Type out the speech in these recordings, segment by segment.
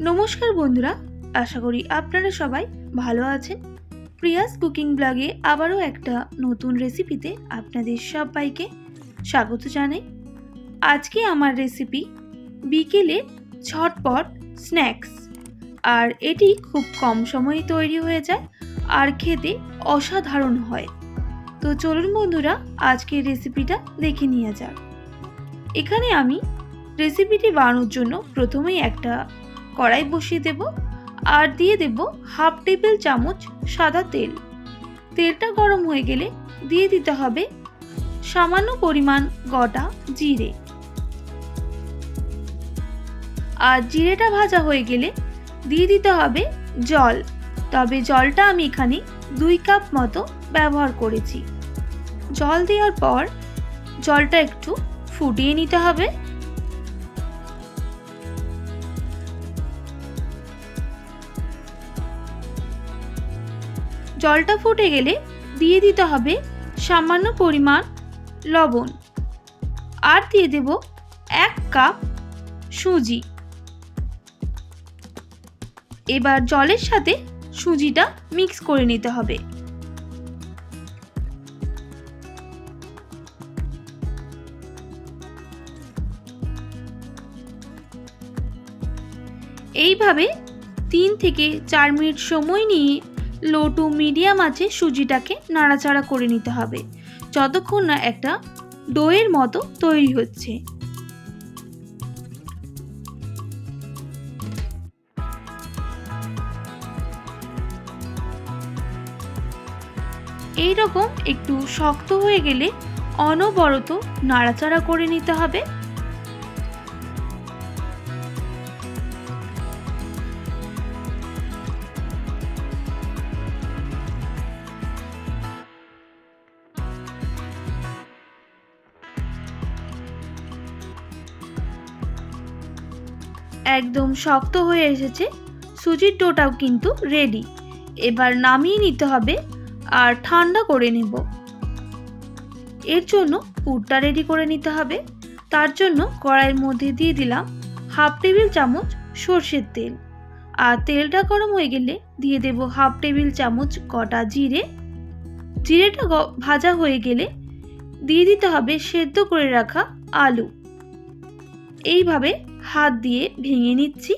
নমস্কার বন্ধুরা, আশা করি আপনারা সবাই ভালো আছেন। প্রিয়াস কুকিং ব্লগে আবারও একটা নতুন রেসিপিতে আপনাদের সবাইকে স্বাগত জানাই। আজকে আমার রেসিপি বিকেলে ঝটপট স্ন্যাক্স। আর এটি খুব কম সময়ে তৈরি হয়ে যায় আর খেতে অসাধারণ হয়। তো চলুন বন্ধুরা, আজকের রেসিপিটা দেখে নিয়ে যাক। এখানে আমি রেসিপিটি বানানোর জন্য প্রথমেই একটা কড়াই বসিয়ে দেব আর দিয়ে দেব হাফ টেবিল চামচ সাদা তেল। তেলটা গরম হয়ে গেলে দিয়ে দিতে হবে সামান্য পরিমাণ গোটা জিরে। আর জিরেটা ভাজা হয়ে গেলে দিয়ে দিতে হবে জল। তবে জলটা আমি এখানে দুই কাপ মতো ব্যবহার করেছি। জল দেওয়ার পর জলটা একটু ফুটিয়ে নিতে হবে। জলটা ফুটে গেলে দিয়ে দিতে হবে সামান্য পরিমাণ লবণ। আর দিয়ে দেব এক কাপ সুজি। এবার জলের সাথে সুজিটা মিক্স করে নিতে হবে। এইভাবে তিন থেকে চার মিনিট সময় নিয়ে লো টু মিডিয়াম আছে, সুজিটাকে নাড়াচাড়া করে নিতে হবে। যতক্ষণ না একটা ডোয়ের মতো তৈরি হচ্ছে। এই রকম একটু শক্ত হয়ে গেলে অনবরত নাড়াচাড়া করে নিতে হবে। একদম শক্ত হয়ে এসেছে। সুজির ডোটাও কিন্তু রেডি এবার নামিয়ে নিতে হবে আর ঠান্ডা করে নেব। এর জন্য পুরটা রেডি করে নিতে হবে। তার জন্য কড়াইয়ের মধ্যে দিয়ে দিলাম হাফ টেবিল চামচ সর্ষের তেল। আর তেলটা গরম হয়ে গেলে দিয়ে দেব হাফ টেবিল চামচ কটা জিরে। জিরেটা ভাজা হয়ে গেলে দিয়ে দিতে হবে সেদ্ধ করে রাখা আলু। এইভাবে হাত দিয়ে ভেঙে নিচ্ছি।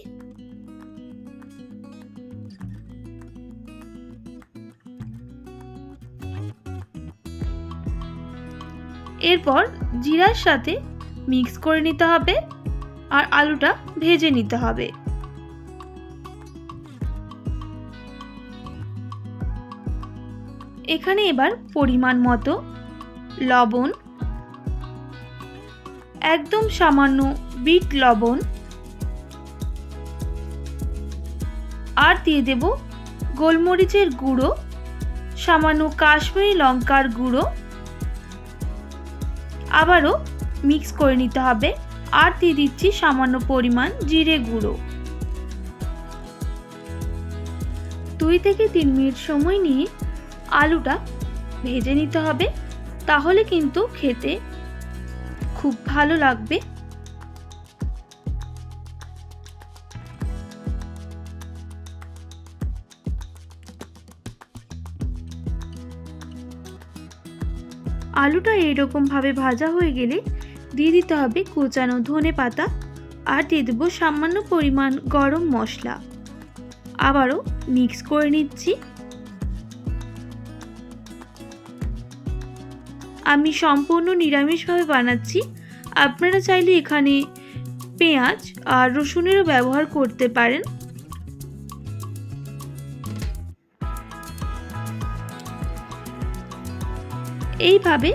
এরপর জিরার সাথে মিক্স করে নিতে হবে আর আলুটা ভেজে নিতে হবে। এখানে এবার পরিমাণ মতো লবণ, একদম সামান্য বিট লবণ। আর দিয়ে দেব গোলমরিচের গুঁড়ো, সামান্য কাশ্মীরি লঙ্কার গুঁড়ো। আবারও মিক্স করে নিতে হবে। আর দিয়ে দিচ্ছি সামান্য পরিমাণ জিরে গুঁড়ো। দুই থেকে তিন মিনিট সময় নিয়ে আলুটা ভেজে নিতে হবে। তাহলে কিন্তু খেতে খুব ভালো লাগবে। আলুটা এইরকমভাবে ভাজা হয়ে গেলে দিয়ে দিতে হবে কুচানো ধনে পাতা আর দিয়ে দেবো সামান্য পরিমাণ গরম মশলা। আবারও মিক্স করে নিচ্ছি। আমি সম্পূর্ণ নিরামিষভাবে বানাচ্ছি। আপনারা চাইলে এখানে পেঁয়াজ আর রসুনেরও ব্যবহার করতে পারেন। এইভাবে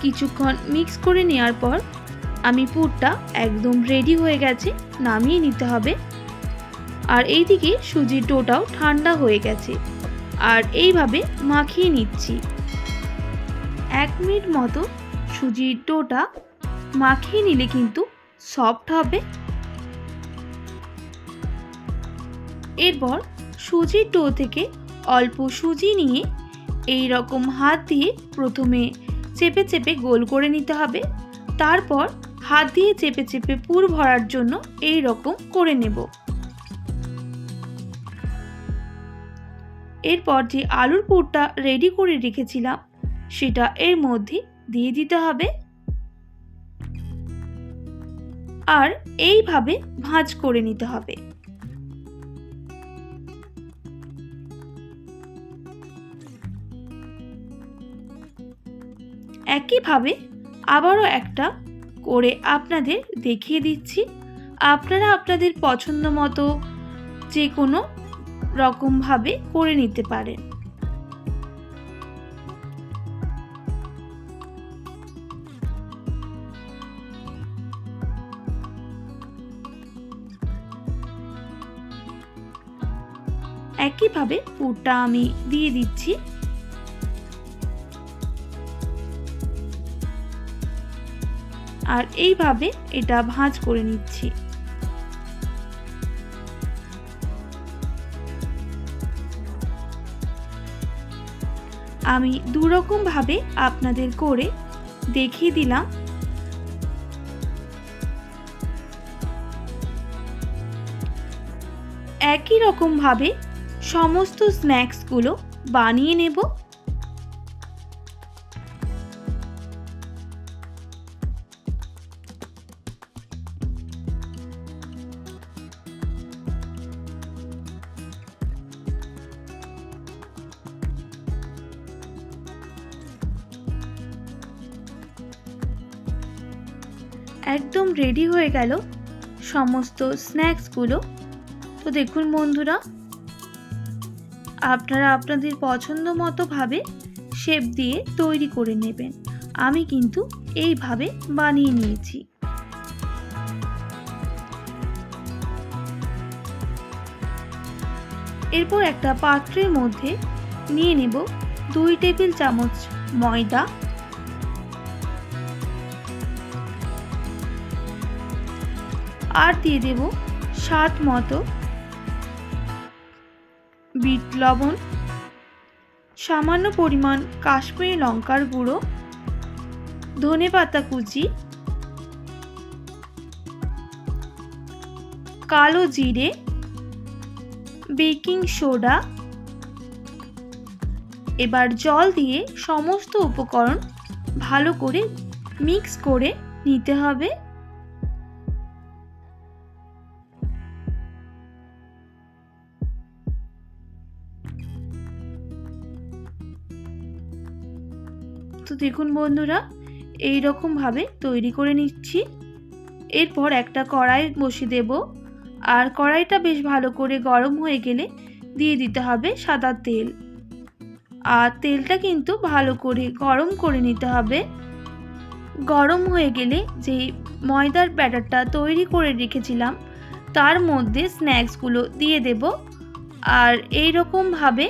কিছুক্ষণ মিক্স করে নেওয়ার পর আমি পুরটা একদম রেডি হয়ে গেছে, নামিয়ে নিতে হবে। আর এইদিকে সুজির ডোটাও ঠান্ডা হয়ে গেছে। আর এইভাবে মাখিয়ে নিচ্ছি। এক মিনিট মতো সুজির ডোটা মাখিয়ে নিলে কিন্তু সফট হবে। এরপর সুজির ডো থেকে অল্প সুজি নিয়ে এই রকম হাত দিয়ে প্রথমে চেপে চেপে গোল করে নিতে হবে। তারপর হাত দিয়ে চেপে চেপে পুর ভরার জন্য এই রকম করে নেব। এরপর যে আলুর পুরটা রেডি করে রেখেছিলাম, সেটা এর মধ্যে দিয়ে দিতে হবে। আর এইভাবে ভাঁজ করে নিতে হবে। একইভাবে আবারও একটা করে আপনাদের দেখিয়ে দিচ্ছি। আপনারা আপনাদের পছন্দ মতো যে কোনো রকমভাবে করে নিতে পারেন। একইভাবে পুরটা আমি দিয়ে দিচ্ছি। আর এইভাবে এটা ভাঁজ করে নিচ্ছি। আমি দুরকমভাবে আপনাদের করে দেখিয়ে দিলাম। একই রকমভাবে সমস্ত স্ন্যাক্সগুলো বানিয়ে নেব। একদম রেডি হয়ে গেল সমস্ত স্ন্যাক্সগুলো। তো দেখুন বন্ধুরা, আপনারা আপনাদের পছন্দ মতোভাবে শেপ দিয়ে তৈরি করে নেবেন। আমি কিন্তু এইভাবে বানিয়ে নিয়েছি। এরপর একটা পাত্রের মধ্যে নিয়ে নেব দুই টেবিল চামচ ময়দা আর দিয়ে দেব স্বাদ মতো বিট লবণ, সামান্য পরিমাণ কাশ্মীরি লঙ্কার গুঁড়ো, ধনে পাতা কুচি, কালো জিরে, বেকিং সোডা, এবার জল দিয়ে সমস্ত উপকরণ ভালো করে মিক্স করে নিতে হবে। তো দেখুন বন্ধুরা এই ভাবে তৈরি করে নিচ্ছি। এরপর একটা কড়াই বসিয়ে দেব। আর কড়াইটা বেশ ভালো করে গরম হয়ে গেলে দিয়ে দিতে হবে সাদা তেল। আর তেলটা কিন্তু ভালো করে গরম করে নিতে হবে। গরম হয়ে গেলে যে ময়দার ব্যাটারটা তৈরি করে রেখেছিলাম, তার মধ্যে স্ন্যাক্সগুলো দিয়ে দেব। আর এই রকমভাবে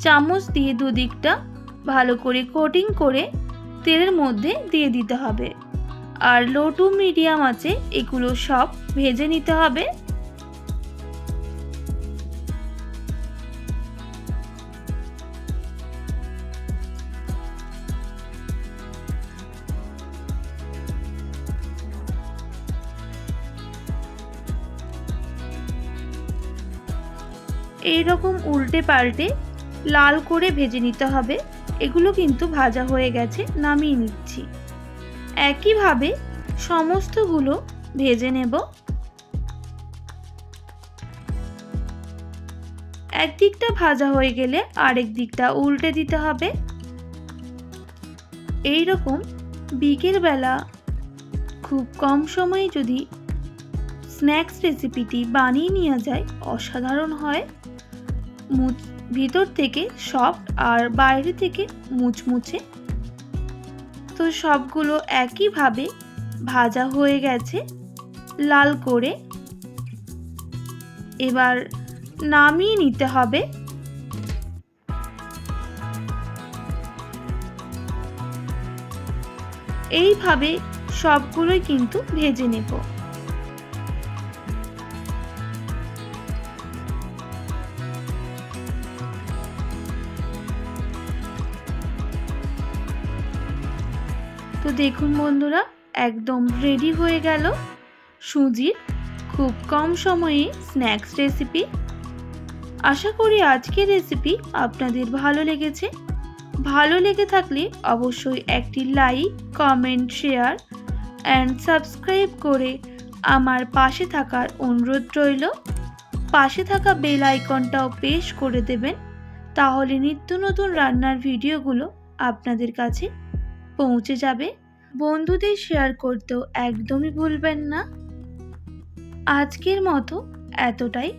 চামচ দিয়ে দুদিকটা ভালো করে কোটিং করে তেলের মধ্যে দিয়ে দিতে হবে। আর লো টু মিডিয়াম আছে, এগুলো সব ভেজে নিতে হবে। এইরকম উল্টে পাল্টে লাল করে ভেজে নিতে হবে। এগুলো কিন্তু ভাজা হয়ে গেছে, নামিয়ে নিচ্ছি। একইভাবে সমস্তগুলো ভেজে নেব। একদিকটা ভাজা হয়ে গেলে আরেক দিকটা উল্টে দিতে হবে। এই রকম বিকেলবেলা খুব কম সময়ে যদি স্ন্যাক্স রেসিপিটি বানিয়ে নেওয়া যায়, অসাধারণ হয়। ভিতর থেকে সফট আর বাইরে থেকে মুচমুচে। তো সবগুলো একইভাবে ভাজা হয়ে গেছে লাল করে। এবার নামিয়ে নিতে হবে। এইভাবে সবগুলোই কিন্তু ভেজে নেব। তো দেখুন বন্ধুরা, একদম রেডি হয়ে গেল সুজির খুব কম সময়ে স্ন্যাক্স রেসিপি আশা করি আজকের রেসিপি আপনাদের ভালো লেগেছে। ভালো লেগে থাকলে অবশ্যই একটি like comment share and subscribe করে আমার পাশে থাকার অনুরোধ রইল। পাশে থাকা বেল আইকনটাও পেশ করে দেবেন। তাহলে নিত্য নতুন রান্নার ভিডিওগুলো আপনাদের কাছে পৌঁছে যাবে? বন্ধুদের শেয়ার করতেও একদমই ভুলবেন না। আজকের মতো এতটাই।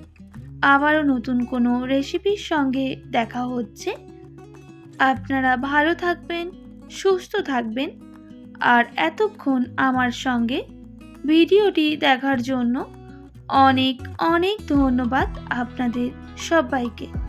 আবারও নতুন কোনো রেসিপির সঙ্গে দেখা হচ্ছে। আপনারা ভালো থাকবেন, সুস্থ থাকবেন। আর এতক্ষণ আমার সঙ্গে ভিডিওটি দেখার জন্য অনেক অনেক ধন্যবাদ আপনাদের সবাইকে।